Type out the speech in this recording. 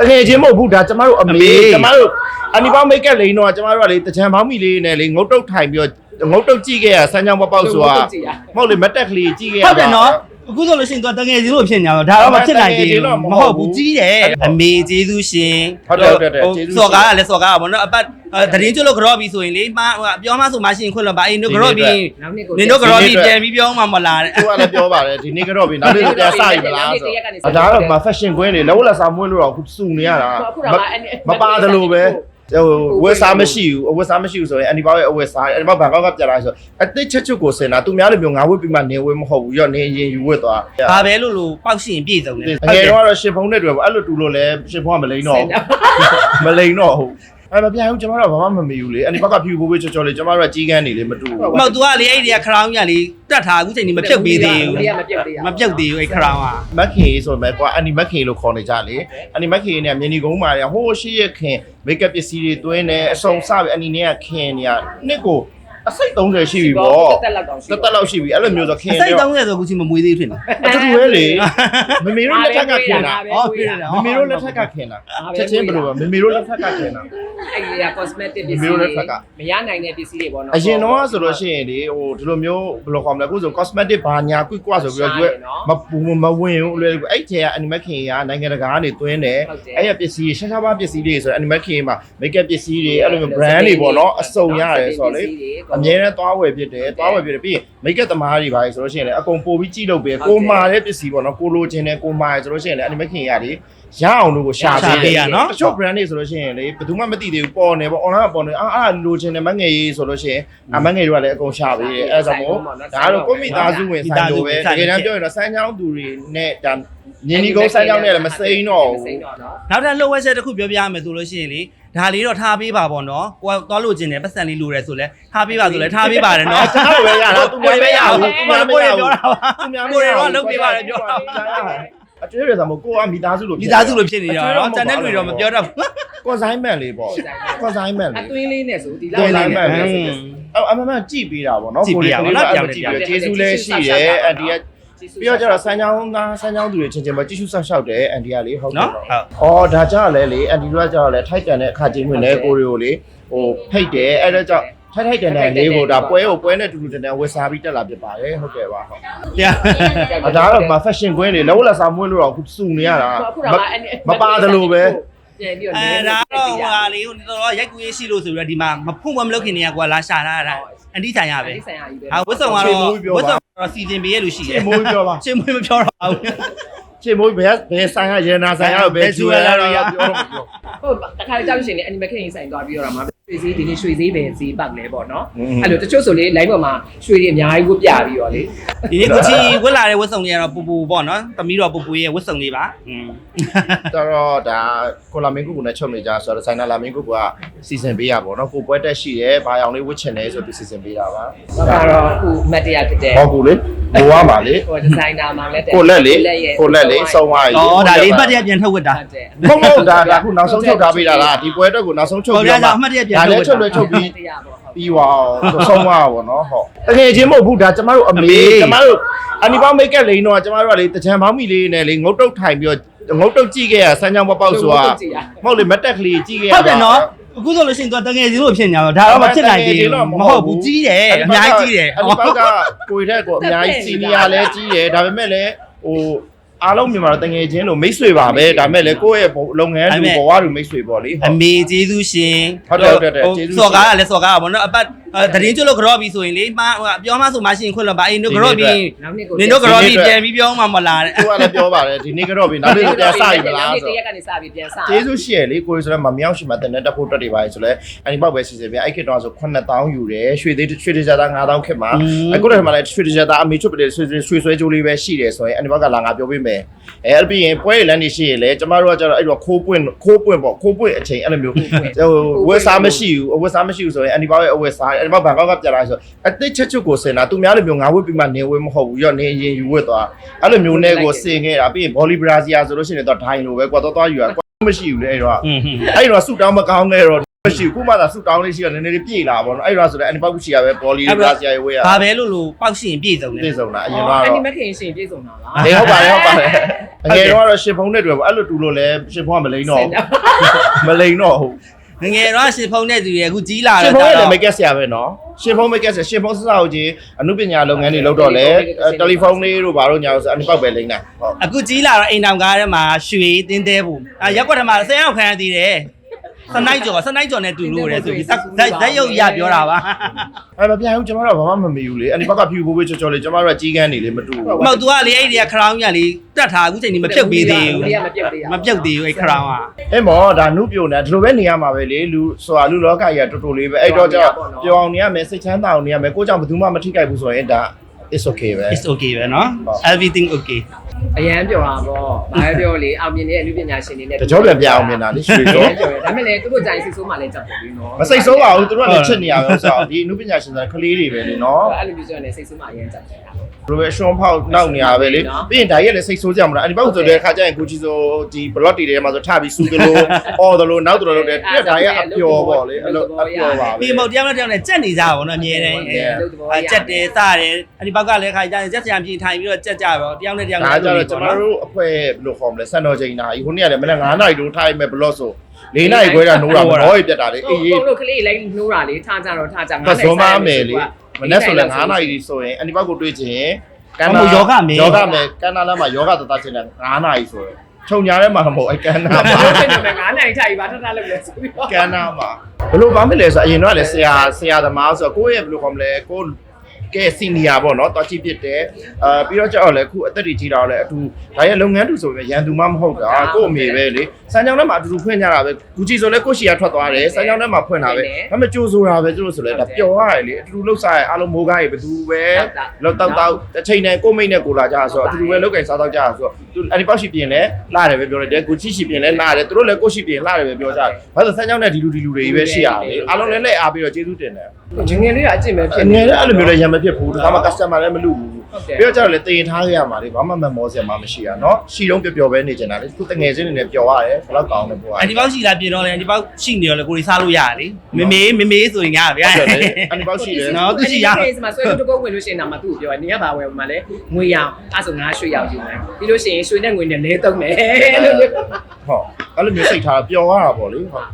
တကယ်ချင်းမဟုတ်ဘူးဒါကျမတို့အအမေမေကျမတို့အနီပေါင်းမိတ်ကပ်လိန်တော့ကျမတို့ကလေတကြံပေါင်းမီလေးနဲ့လေငုတ်တုတ်ထိုင်ပြီးတော့ငုတ်တုတ်ကြည့်ခဲ့ရဆန်းချောင်းပေါက်ပေါက်ဆိုတာမဟုတ်လေမတ်တက်ကလေးကြည့်ခဲ့ရဟုတ်တယ်နော် အခုဆိုလို့ရှိရင်သူကတငယ်ချင်းလို့ဖြစ်နေတော့ဒါတော့မဖြစ်နိုင်သေးတကယ်ချင်းတော့ဘူးမမဟုဟုတ်တ်ဘူးဘူးကြီးတယ်အမေကျေးဇူးရှင်ဟုတ်တယ်ဟုတ်တယ်ဟုတ်တယ်ကျေးဇူးရှင်စော်ကားကလည်းစော်ကားကပေါ့နော်အပတ်တရင်ကျွတ်လို့ကြော့ပြီဆိုရင်လေမပြောမှဆိုမှရှိရင်ခွင့်လို့ပါအိမ်တို့ကြော့ပြီနောက်နေ့ကိုနင်တို့ကြော့ပြီပြန်ပြီးပြောမှမလားတဲ့သူကလည်းပြောပါတယ်ဒီနေ့ကတော့ပြီနောက်နေ့ပြန်စပြီမလားဆိုတော့ဒါတော့မ fashion ကွင်းနေလောလက်စားမွေးလို့တော့အခုစုနေရတာအခုတော့အဲ့မပါတယ်လို့ပဲ ဟိုဝက်စားမရှိဘူးအဝက်စားမရှိဘူးဆိုရင်အန်ဒီဘောရဲ့အဝက်စားအန်ဒီဘောဘန်ကောက်ကပြလာဆိုအတိတ်ချက်ချုပ်ကိုစင်တာသူများလိုမျိုးငါဝက်ပြီးမှနေဝက်မဟုတ်ဘူးရောနေရင်ယူဝက်သွားဘာပဲလို့လို့ပေါက်ရှိရင်ပြည့်စုံတယ်အငယ်တော့ကတော့ရှင်ဖုံးနဲ့တွေ့ပေါ့အဲ့လိုတူလို့လဲရှင်ဖုံးကမလိန်တော့မလိန်တော့ဟုတ် အဲ့မပြဘူးကျွန်တော်တို့ဘာမှမမီဘူးလေအန်ဒီဘောကဖြူဖို့ပဲချောချောလေးကျွန်တော်တို့ကကြီးကန်းနေလေမတူဘူးမဟုတ် तू ကလေအဲ့ဒီကခရောင်းကြီးကလေတတ်ထားအခုချိန်ကြီးမပြုတ်ပေးသေးဘူးမပြုတ်သေးဘူးမပြုတ်သေးဘူးအဲ့ခရောင်းကမက်ခင်ဆိုမဲ့ကွာအန်ဒီမက်ခင်လို့ခေါ်နေကြလေအန်ဒီမက်ခင်နဲ့မြင်းဒီကုန်းမာရဟိုးရှိရခင်မိတ်ကပ်ပစ္စည်းတွေတွင်းနေအစုံစပြီအန်ဒီနဲ့ကခင်နေရနှစ်ကို အစိတ်30ရှိပြီပေါ့တက်လောက်တော့ရှိတက်တက်လောက်ရှိပြီအဲ့လိုမျိုးဆိုခင်အစိတ်တော့30ဆိုအခုချိန်မမွေးသေးဘူးထင်တယ်အတူတူပဲလေမမေတို့လက်ထက်ကခင်တာဟောပြရတယ်မမေတို့လက်ထက်ကခင်တာချက်ချင်းဘယ်လိုပဲမမေတို့လက်ထက်ကခင်တာ အဲ့ဒီက cosmetic ပစ္စဒီည်းလိုတွေလက်ထက်ကမရနိုင်တဲ့ပစ္စည်းတွေပေါ့နော် အရင်တော့ဆိုလို့ရှိရင်ဒီဟိုဒီလိုမျိုးဘယ်လိုခေါ်မလဲအခုဆို cosmetic ဘာညာကွိကွဆိုပြီးတော့မပူမဝင်ဘူးလေအဲ့ကျကအနီမက်ခင်ကနိုင်ငံတကာကနေတွင်းတယ် အဲ့ရပစ္စည်းရှားရှားပါပစ္စည်းတွေဆိုအနီမက်ခင်မှာ make up ပစ္စည်းတွေအဲ့လိုမျိုး brand တွေပေါ့နော်အစုံရတယ်ဆိုတော့လေ အမြဲတမ်းသွားဝယ်ဖြစ်တယ်သွားဝယ်ဖြစ်တယ်ပြီးရင် make up သမားတွေပါဆိုလို့ရှိရင်လည်းအကုန်ပို့ပြီးကြည့်လို့ပဲကိုမာတဲ့ပစ္စည်းပေါ့နော်ကိုလိုချင်တယ်ကိုမာရဆိုလို့ရှိရင်လည်းအနီမက်ခင်ရလေရအောင်လို့ကိုရှာပေးတယ်တချို့ brand တွေဆိုလို့ရှိရင်လေဘယ်သူမှမသိသေးဘူးပေါ်နေပေါ့ online ပေါ်နေအာအာလိုချင်တယ်မငယ်ရေးဆိုလို့ရှိရင်အမငယ်တွေကလည်းအကုန်ရှာပေးတယ်အဲဒါမို့ဒါကတော့ကိုမိသားစုဝင်ဆိုင်လိုပဲတကယ်တမ်းပြောရင်တော့ဆိုင်းချောင်းသူတွေနဲ့ဒါ ညင်းဒီကုန်းဆိုင်းချောင်းနဲ့လည်းမစိမ့်တော့စိမ့်ဘူးတော့နော်နောက်ထပ်လှုပ်ဝက်ချက်တစ်ခုပြောပြရမယ်ဆိုလို့ရှိရင်လေဒါလေးတော့ထားပေးပါပေါ့နော်ကိုကသွားလို့ခြင်းတယ်ပတ်စံလေးလိုတယ်ဆိုလဲထားပေးပါဆိုလဲထားပေးပါတယ်နော်ကျွန်တော်ပဲရတာသူများပဲရဘူးသူများပဲရဘူးပြောတာပါသူများကိုရတော့လုပ်ပေးပါတယ်ပြောတာအကျွေးရဆိုမို့ကိုကမိသားစုလိုမိသားစုလိုဖြစ်နေတော့နော်တန်တဲ့လူတွေတော့မပြောတတ်ဘူး consignment လေးပေါ့ consignment အလေးသွင်းလေးနဲ့ဆိုဒီသွင်းလေးနဲ့ဆိုအအမမကြည့်ပေးတာပေါ့နော်ကြည့်ပေးတာပေါ့နော်ပြောင်းတယ်ကြည့်ပေးကျေးဇူးလည်းရှိတယ်အန်ဒီက ပြီးတော့ကျတော့ဆန်းချောင်းသားဆန်းချောင်းသူတွေချင်းချင်းပဲကြည့်ရှုဆောက်ရှောက်တယ်အန်ဒီကလေဟုတ်တယ်နော်နော်ဟုတ်အော်ဒါကြောင့်လည်းလေအန်ဒီတို့ကကျတော့လေထိုက်တန်တဲ့အခါချင်းဝင်လေကိုရီကိုလေဟိုဖိတ်တယ်အဲ့ဒါကြောင့်ထိုက်ထိုက်တန်တန်လေးကိုဒါပွဲကိုပွဲနဲ့တူတူတန်တန်ဝယ်စားပြီးတက်လာဖြစ်ပါတယ်ဟုတ်ကဲ့ပါဟုတ်ပြအဒါကတော့မ fashion ကွင်းနေလောလက်စားမွေးလို့တော့အခုစုနေရတာအခုတော့အဲ့မပါတယ်လို့ပဲပြန်ပြီးတော့အဲဒါတော့ဟိုဟာလေးဟိုတော့ရိုက်ကူးရေးရှိလို့ဆိုပြီးတော့ဒီမှာမဖုံမမလုပ်ခင်နေရကွာလာရှာထားတာအ န်တီဆိုင်ရပဲဒီဆိုင်ရာကြီးပဲဟာဝတ်ဆောင်ကတော့ဝတ်ဆောင်တော့စီစဉ်ပေးရလို့ရှိတယ်ချေမိုးပြောပါ ချင်းမွေးမပြောတော့ဘူးချေမိုးဘယ်ဘယ်ဆိုင်ကရေနာဆိုင်ကတော့ဘယ်ဂျူဝဲလာတော့ပြောတော့ပြောဟုတ်တခါကြောက်ရှင်လေ animal ခင်ဆိုင်သွားပြီးတော့မှာ ရွှေစည်းဒီနေ့ရွှေစည်းပဲဈေးပတ်လဲပေါ့နော်အဲ့လိုတချို့ဆိုလေ line ပေါ်မှာရွှေတွေအများကြီးဝတ်ပြပြီးတော့လေဒီနေ့ကိုချီဝတ်လာတဲ့ဝတ်ဆောင်တွေကတော့ပူပူပေါ့နော်သမီးတော်ပူပူရဲ့ဝတ်ဆောင်လေးပါอืมတော့ဒါကိုလာမင်းကုကူနဲ့ချုပ်နေကြဆိုတော့ဆိုင်နာလာမင်းကုကူကစီစဉ်ပေးရပါတော့ကိုပွဲတက်ရှိရဲဘာအောင်လေးဝစ်ချင်လဲဆိုပြီးစီစဉ်ပေးတာပါဒါကတော့အခုမတ်တရားဖြစ်တဲ့ဟောကူလေ ဘိုးရပါလေဟိုဒီဇိုင်နာမှာလည်းကိုလက်လေကိုလက်လေစုံသွားอ๋อဒါလေးပတ်ရက်ပြန်ထုတ်ဝတ်တာဟုတ်တယ်မဟုတ်မဟုတ်ဒါဒါခုနောက်ဆုံးချုပ်ထားပေးတာလားဒီပွဲအတွက်ကိုနောက်ဆုံးချုပ်ဟောပြီးပြတော့ကြအမှတ်တရပြန်ဒါထုတ်လည်းဝတ်ချုပ်လွယ်ချုပ်ပြီးတရားပေါ့ဟုတ်ပြီးသွားအောင်ဆုံးသွားပါတော့ဟုတ်တကယ်ချင်းမဟုတ်ဘူးဒါကျမတို့အမေကျမတို့အနီပေါင်းမိတ်ကပ်လိန်တော့ကျမတို့ကလေတကြံပေါင်းမီလေးနဲ့လေငုတ်တုတ်ထိုင်ပြီးတော့ငုတ်တုတ်ကြည့်ခဲ့ရဆန်းချောင်းပေါက်ပေါက်ဆိုတာမဟုတ်လေမတ်တက်ကလေးကြည့်ခဲ့ရဟုတ်တယ်နော် အခုဆိုလို့ရှိရင်သူကတငယ်ချင်းလို့ဖြစ်နေတော့ဒါတော့မဖြစ်နိုင်သေးဘူးမဟုတ်ဘူးကြီးတယ်အများကြီးကြီးတယ်အဒီဘက်ကကိုရီတဲ့ကိုအများကြီးစီနီယာလည်းကြီးတယ်ဒါပေမဲ့လည်းဟို အားလုံးမြန်မာတငယ်ချင်းလို့မိတ်ဆွေပါပဲဒါပေမဲ့လည်းကိုယ့်ရဲ့လုပ်ငန်းလူဘဝလူမိတ်ဆွေပေါ့လေအမေကျေးဇူးရှင်ဟုတ်တယ်ဟုတ်တယ်ကျေးဇူးရှင်စော်ကားကလည်းစော်ကားကပေါ့နော်အပတ်တရင်ကျွတ်လို့ကြော့ပြီဆိုရင်လေမပြောမှဆိုမှရှိရင်ခွင့်လို့ပါအိမ်တို့ကြော့ပြီနောက်နေ့ကိုနင်တို့ကြော့ပြီပြန်ပြီးပြောမှမလားတဲ့သူကလည်းပြောပါတယ်ဒီနေ့ကတော့ပြီနောက်နေ့ပြန်စပြီမလားဒီဆိုရက်ကနေစပြီးပြန်စကျေးဇူးရှိရလေကိုရီဆိုတော့မမြောက်ရှိမှတင်တဲ့တက်ဖို့တက်တွေပါဆိုလဲအဲဒီပေါက်ပဲစီစဉ်ပြန်အဲ့ခေတ်တော့ဆို9000ယူတယ်ရွှေသေးရွှေတကြတာ9000ခေတ်မှာအခုလည်းမှလည်းရွှေတကြတာအမေချွတ်ပတဲ့ရွှေရွှေဆွဲကြိုးလေးပဲရှိတယ်ဆိုရင်အဲဒီဘက်ကလာငါပြောပေးမယ်အဲအဲ့ပြီးရင်ပွဲရလန်းနေရှိရင်လေကျမတို့ကကျတော့အဲ့တော့ခိုးပွင့်ခိုးပွင့်ပေါ့ခိုးပွင့်အချိန်အဲ့လိုမျိုးဟိုဝက်စားမရှိဘူးအဝက်စားမရှိဘူးဆိုရင်အဲဒီပေါက်ရဲ့အဝက်စားအဲဒီပေါက်ဘန်ကောက်ကပြလာဆိုအတိတ်ချက်ချုပ်ကိုစင်တာသူများလိုမျိုးငါဝက်ပြီးမှနေဝက်မဟုတ်ဘူးရောနေရင်ယူဝက်သွားအဲ့လိုမျိုးနဲ့ကိုစင်ခဲ့တာပြီးရင်ဘောလီဘရာဇီယာဆိုလို့ရှိရင်တော့ဒိုင်လိုပဲကွာတော့သွားယူရကွာမရှိဘူးလေအဲ့တော့อืมအဲ့တော့ဆူတောင်းမကောင်းခဲ့တော့ မရှိဘူးခုမှသာဆူတောင်းလေးရှိရနည်းနည်းလေးပြေလာပါတော့အဲ့ဒါဆိုလည်းအန်ပေါက်ရှိရပဲဘောလီလေးပါဆရာရေးဝေးရဘာပဲလို့လို့ပေါက်ရှင်ပြည့်စုံတယ်ပြေဆုံးတာအရင်အော်ကတော့အန်နီမခင်ရှင်ပြေဆုံးတာလားအေးဟုတ်ပါတယ်ဟုတ်ပါတယ်အငယ်တော့ကတော့ရှင်ဖုံးနဲ့တွေ့ပါအဲ့လိုတူလို့လဲရှင်ဖုံးကမလိန်တော့မလိန်တော့ဟုတ်ငငယ်တော့ရှင်ဖုံးတဲ့သူတွေအခုကြီးလာရှင်တော့ဖုံးကြရဲ့လည်းတော့မကက်ဆရာပဲနော်ရှင်ဖုံးမကက်ဆရာရှင်ဖုံးစစအောင်ကြီးအမှုပညာလုပ်ငန်းတွေလုပ်တော့လဲတယ်လီဖုန်းလေးတို့ဘာလို့ညာလို့ဆိုအန်ပေါက်ပဲလိန်တာဟုတ်အခုကြီးလာတော့အိမ်တောင်ကားထဲမှာရွှေတင်းတဲဘူးအာရက်ကွက်ထဲမှာဆယ်ရောက်ခံရသေးတယ် စနိုက်ကျော်စနိုက်ကျော်နဲ့တူလို့ရတယ်ဆိုပြီးဇက်ဇက်ရုပ်ရပြောတာပါ အဲ့မပြဘူးကျွန်တော်တို့ဘာမှမမီဘူးလေအန်ဘက်ကဖြူဖို့ပဲချောချောလေးကျွန်တော်တို့ကကြီးကန်းနေလေမတူဘူး မဟုတ် तू ကလေအဲ့ဒီကခရောင်းကြီးကလေတက်ထားအခုချိန်ကြီးမပြုတ်ပေးသေးဘူး ဒီကမပြုတ်သေးဘူး မပြုတ်သေးဘူးအဲ့ခရောင်းက အဲ့မောဒါနုပြိုနေဒီလိုပဲနေရမှာပဲလေလူဆိုတာလူလောကကြီးကတော်တော်လေးပဲအဲ့တော့ကျတော့ပြောင်းနေရမယ်စိတ်ချမ်းသာအောင်နေရမယ်ကိုကြောင့်ဘယ်သူမှမထိခိုက်ဘူးဆိုရင်ဒါ is okay ပဲ it's okay ပဲเนาะ everything okay အရန်ပြောတာပေါ့ဘာပဲပြောလေအောင်မြင်တဲ့အလူပညာရှင်တွေနဲ့တကြောပြန်ပြအောင်မြင်တာလေရွှေပြောတော့ပြောဒါပေမဲ့လည်းသူတို့ကြိုင်စိတ်ဆိုးမှလည်းကြောက်တယ်လေနော်မစိတ်ဆိုးပါဘူးသူတို့ကလည်းချစ်နေရပဲဆိုတော့ဒီအနုပညာရှင်တွေကလေးတွေပဲလေနော်အဲ့လိုမျိုးဆိုရင်စိတ်ဆိုးမှအရန်ကြောက်တယ်ဘလိုပဲရှွန်ဖောက်နောက်နေရပဲလေပြီးရင်ဒါရက်လည်းစိတ်ဆိုးကြမှာလားအဲ့ဒီဘောက်ဆိုတဲ့ခါကျရင်ကိုကြီးဆိုဒီ block တွေထဲမှာဆိုထပြီးစူးသလိုအော်သလိုနောက်သလိုလုပ်တယ်ပြဒါရက်အပျော်ပေါ့လေအဲ့လိုအပျော်ပါပဲပြီးမဟုတ်တရားနဲ့တရားနဲ့ကြက်နေကြပါဘောနော်အမြဲတမ်းအဲကြက်တယ်စတယ်အဲ့ဒီဘက်ကလည်းခါကြရင်ကြက်စံပြေးထိုင်ပြီးတော့ကြက်ကြပါတရားနဲ့တရားဒါနဲ့ကြတော့ကျွန်တော်တို့အဖွဲ့ဘယ်လိုခေါ်မလဲစံတော်ချိန်နာကြီးခုနေ့ကလည်းမနေ့9နာရီတို့ထားရမယ်ဘလော့ဆို၄နာရီခွဲတာနိုးတာမတော်ရပြတ်တာလေအေးအေးပုံလို့ကလေးလိုက်နှိုးတာလေထားကြတော့ထားကြကစုံမမယ်လေမနေ့ဆိုလည်း9နာရီဆိုရင်အနိဘကိုတွေ့ချင်းယောဂမယ်ယောဂမယ်ကန္နာလမ်းမှာယောဂတတချင်းတယ်9နာရီဆိုရင်ခြုံညာထဲမှာမဟုတ်အဲ့ကန္နာမှာဘာလို့ဖြစ်နေလဲငါးနိုင်ထိုင်ပါထထလုပ်လဲဆိုပြီးတော့ကန္နာမှာဘယ်လိုပါမလဲဆိုအရင်တော့လည်းဆရာဆရာသမားဆိုကိုယ့်ရဲ့ဘယ်လိုခေါ်မလဲကို ကဲစီနီယာပေါ့နော်တော်ချီဖြစ်တယ်အာပြီးတော့ကြောက်လည်းအခုအသက်တွေကြီးတော့လည်းအတူဒါရဲ့လုပ်ငန်းတူဆိုရင်ရန်သူမှမဟုတ်တာကို့အမေပဲလေစမ်းကြောင်းထဲမှာအတူတူဖွင့်ကြတာပဲဂူချီဆိုလည်းကို့ရှီယာထွက်သွားတယ်စမ်းကြောင်းထဲမှာဖွင့်တာပဲဒါပေမဲ့ကြိုးဆိုတာပဲသူတို့ဆိုလည်းဒါပျော်ရတယ်လေအတူတူလှုပ်ရှားရအားလုံးမိုးကားရေဘသူပဲလောက်တောက်တောက်တစ်ချိန်နဲ့ကို့မိတ်နဲ့ကိုလာကြဆိုတော့အတူတူပဲလောက်ကင်စားတော့ကြဆိုတော့သူအန်ဒီပေါက်ရှိပြင်လဲလာတယ်ပဲပြောလိုက်တယ်ဂူချီရှိပြင်လဲလာတယ်သူတို့လည်းကို့ရှိပြင်လာတယ်ပဲပြောကြတယ်ဘာလို့စမ်းကြောင်းနဲ့ဒီလူဒီလူတွေကြီးပဲရှိရလေအားလုံးလည်းလက်အားပြီးတော့ကျေးဇူးတင်တယ်ငငယ်လေးကအကျင့်ပဲဖြစ်နေငယ်လည်းအဲ့လိုမျိုးလည်းရံမဖြစ်ဘူးဒါမှ customer လည်းမလူဘူးပြီးတော့ကျတော့လည်းတင်ထားရမှာလေဘာမှမမောစရာမှမရှိရနော်ရှီတုံးပျော်ပျော်ပဲနေကြတာလေသူတငယ်ချင်းတွေလည်းပျော်ရတယ်ဘယ်တော့ကောင်းလဲပေါ့အဲ့ဒီပေါက်ရှိလာပြေတော့လေအဲ့ဒီပေါက်ရှိနေတော့လေကိုယ်တွေစားလို့ရတယ်လေမမေးမမေးဆိုရင်ရပါဗျာအဲ့ဒီပေါက်ရှိတယ်နော်သူရှိရမှာဆွဲလို့တကုတ်ဝင်လို့ရှိရင်တော့မသူ့ကိုပြောနေရပါဝယ်မှာလေငွေရအောင်အဲ့ဆိုငါရွှေရောက်ယူမယ်ပြီးလို့ရှိရင်ရွှေနဲ့ငွေနဲ့လဲတုံးမယ်လို့ဟုတ်အဲ့လိုမျိုးစိတ်ထားပျော်ရတာပေါ့လေဟုတ်